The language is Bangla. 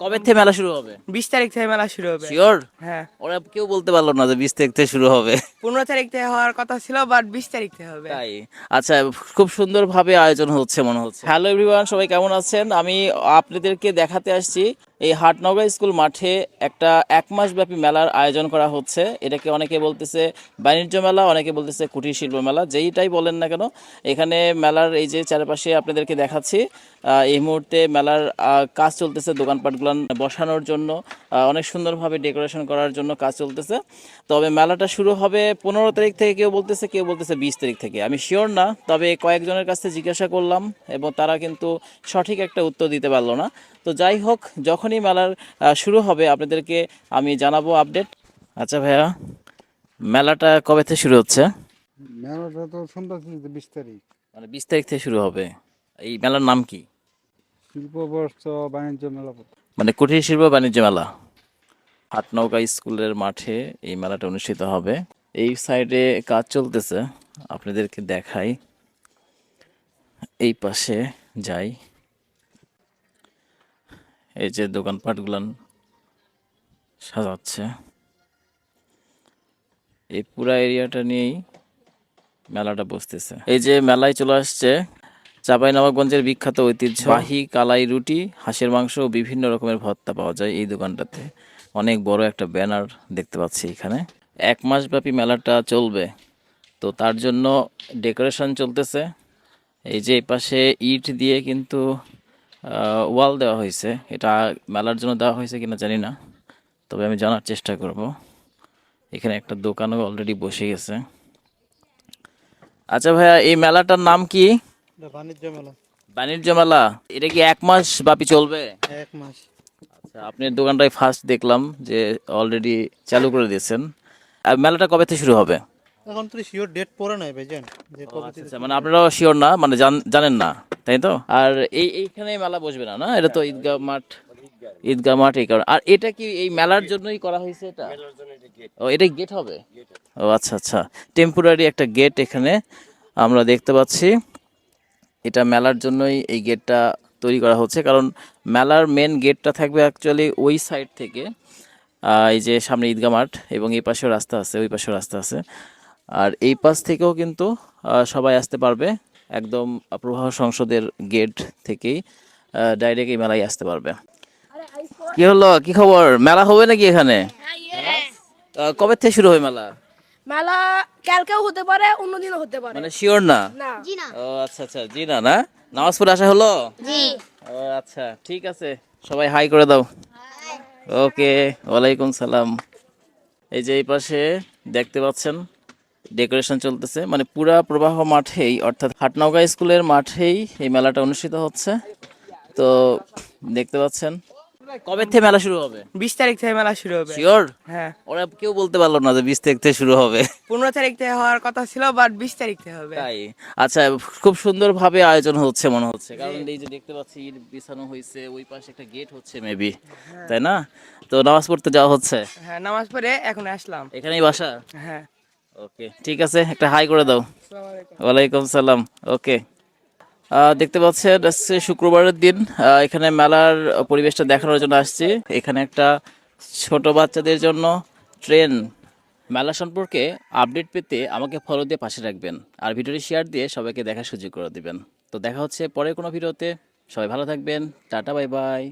কবে থেকে মেলা শুরু হবে? বিশ তারিখ থেকে মেলা শুরু হবে। শিওর হ্যাঁ। ওরা কেউ বলতে পারল না যে বিশ তারিখ থেকে শুরু হবে। পনেরো তারিখ থেকে হওয়ার কথা ছিল বাট বিশ তারিখ থেকে হবে। তাই? আচ্ছা খুব সুন্দরভাবে আয়োজন হচ্ছে মনে হচ্ছে। হ্যালো এভরিওয়ান সবাই কেমন আছেন? আমি আপনাদেরকে দেখাতে আসছি এই হাটনগর স্কুল মাঠে একটা এক মাস ব্যাপী মেলার আয়োজন করা হচ্ছে। এটাকে অনেকে বলতেছে বাণিজ্য মেলা, অনেকে বলতেছে কুটির শিল্প মেলা। যেইটাই বলেন না কেন, এখানে মেলার এই যে চারপাশে আপনাদেরকে দেখাচ্ছি এই মুহূর্তে মেলার কাজ চলতেছে দোকানপাটগুলো বসানোর জন্য অনেক সুন্দরভাবে ডেকোরেশন করার জন্য কাজ চলতেছে। তবে মেলাটা শুরু হবে পনেরো তারিখ থেকে, কেউ বলতেছে কেউ বলতেছে বিশ তারিখ থেকে। আমি শিওর না, তবে কয়েকজনের কাছে জিজ্ঞাসা করলাম এবং তারা কিন্তু সঠিক একটা উত্তর দিতে পারল না। তো যাই হোক যখনই মেলার শুরু হবে। আপনাদেরকে আমি জানাব আপডেট আচ্ছা ভাইয়া মেলাটা কবে থেকে শুরু হচ্ছে? মেলাটা তো শুনতেছি যে বিশ তারিখ। মানে বিশ তারিখ থেকে শুরু হবে। এই মেলার নাম কি? শিল্প বর্ষ বাণিজ্য মেলা মানে কুটির শিল্প বাণিজ্য মেলা। হাটনৌকা স্কুলের মাঠে এই মেলাটা অনুষ্ঠিত হবে। এই সাইডে কাজ চলতেছে। আপনাদেরকে দেখাই। এই পাশে যাই। এই যে দোকানপাটগুলান সাজাচ্ছে। এই পুরা এরিয়াটা নিয়েই মেলাটা বসতেছে। এই যে মেলায় চলে আসছে চাঁপাইনবাবগঞ্জের বিখ্যাত ঐতিহ্যবাহী কালাই রুটি, হাঁসের মাংস ও বিভিন্ন রকমের ভত্তা পাওয়া যায় এই দোকানটাতে। অনেক বড় একটা ব্যানার দেখতে পাচ্ছি এখানে। এক মাস ব্যাপী মেলাটা চলবে। তো তার জন্য ডেকোরেশন চলতেছে। এই যে পাশে ইট দিয়ে কিন্তু ওয়াল দেওয়া হয়েছে। এটা মেলার জন্য দেওয়া হয়েছে কিনা জানি না তবে আমি জানার চেষ্টা করব। এখানে একটা দোকানও অলরেডি বসে গেছে। আচ্ছা ভাইয়া এই মেলাটার নাম কি? বাণিজ্য মেলা। বাণিজ্য মেলা। এটা কি এক মাস ব্যাপী চলবে? এক মাস। আচ্ছা আপনার দোকানটাই ফার্স্ট দেখলাম যে অলরেডি চালু করে দিয়েছেন। আর মেলাটা কবে থেকে শুরু হবে? এখন তো শিওর ডেট পড়ে নাই ভাইজান আচ্ছা আচ্ছা, মানে আপনারাও শিওর না? মানে জানেন না? তাই তো? আর এই এইখানে মেলা বসবে না না? এটা তো ঈদগাহ মাঠ। ঈদগাহ মাঠ এই কারণে। আর এটা কি এই মেলার জন্যই করা হয়েছে এটা? ও এটা গেট হবে? ও আচ্ছা আচ্ছা। টেম্পোরারি একটা গেট এখানে আমরা দেখতে পাচ্ছি। এটা মেলার জন্যই এই গেটটা তৈরি করা হচ্ছে। কারণ মেলার মেন গেটটা থাকবে অ্যাকচুয়ালি ওই সাইড থেকে এই যে সামনে ঈদগাহ মাঠ এবং এই পাশেও রাস্তা আছে ওই পাশেও রাস্তা আছে। আর এই পাশ থেকেও কিন্তু সবাই আসতে পারবে। একদম প্রবাহ সংসদের গেট থেকেই ডাইরেক্ট এই মেলায় আসতে পারবে। কি হলো? কি খবর? মেলা হবে নাকি এখানে? কবে থেকে শুরু হয় মেলা? মেলা কালকেও হতে পারে অন্যদিনও হতে পারে। মানে শিওর না? না। ও আচ্ছা আচ্ছা জি না? না নামাজ পড়ে আসা হলো? জি। ও আচ্ছা ঠিক আছে। সবাই হাই করে দাও। ওকে ওয়ালাইকুম সালাম। এই যে এই পাশে দেখতে পাচ্ছেন ডেকোরেশন চলতেছে। মানে পুরা প্রবাহ মাঠেই অর্থাৎ হাটনগা স্কুলের মাঠেই এই মেলাটা অনুষ্ঠিত হচ্ছে। তো দেখতে পাচ্ছেন। কবে থেকে মেলা শুরু হবে? বিশ তারিখ থেকে মেলা শুরু হবে। শিওর হ্যাঁ। ওরা কেউ বলতে পারল না যে বিশ তারিখ থেকে শুরু হবে। পনেরো তারিখ থেকে হওয়ার কথা ছিল বাট বিশ তারিখ থেকে হবে। তাই? আচ্ছা খুব সুন্দরভাবে আয়োজন হচ্ছে মনে হচ্ছে। কারণ এই যে দেখতে পাচ্ছি ইট বিছানো হয়েছে ওই পাশে একটা গেট হচ্ছে মেবি তাই না? তো নামাজ পড়তে যাওয়া হচ্ছে? হ্যাঁ নামাজ পড়ে এখন আসলাম। এখানেই বাসা? হ্যাঁ। ওকে ঠিক আছে একটা হাই করে দাও। ওয়ালাইকুম সালাম। ওকে দেখতে পাচ্ছেন আজকে শুক্রবারের দিন এখানে মেলার পরিবেশটা দেখানোর জন্য আসছি। এখানে একটা ছোট বাচ্চাদের জন্য ট্রেন। মেলা সম্পর্কে আপডেট পেতে আমাকে ফলো দিয়ে পাশে রাখবেন। আর ভিডিওটি শেয়ার দিয়ে সবাইকে দেখার সুযোগ করে দিবেন। তো দেখা হচ্ছে পরে কোনো ভিডিওতে। সবাই ভালো থাকবেন। Tata bye bye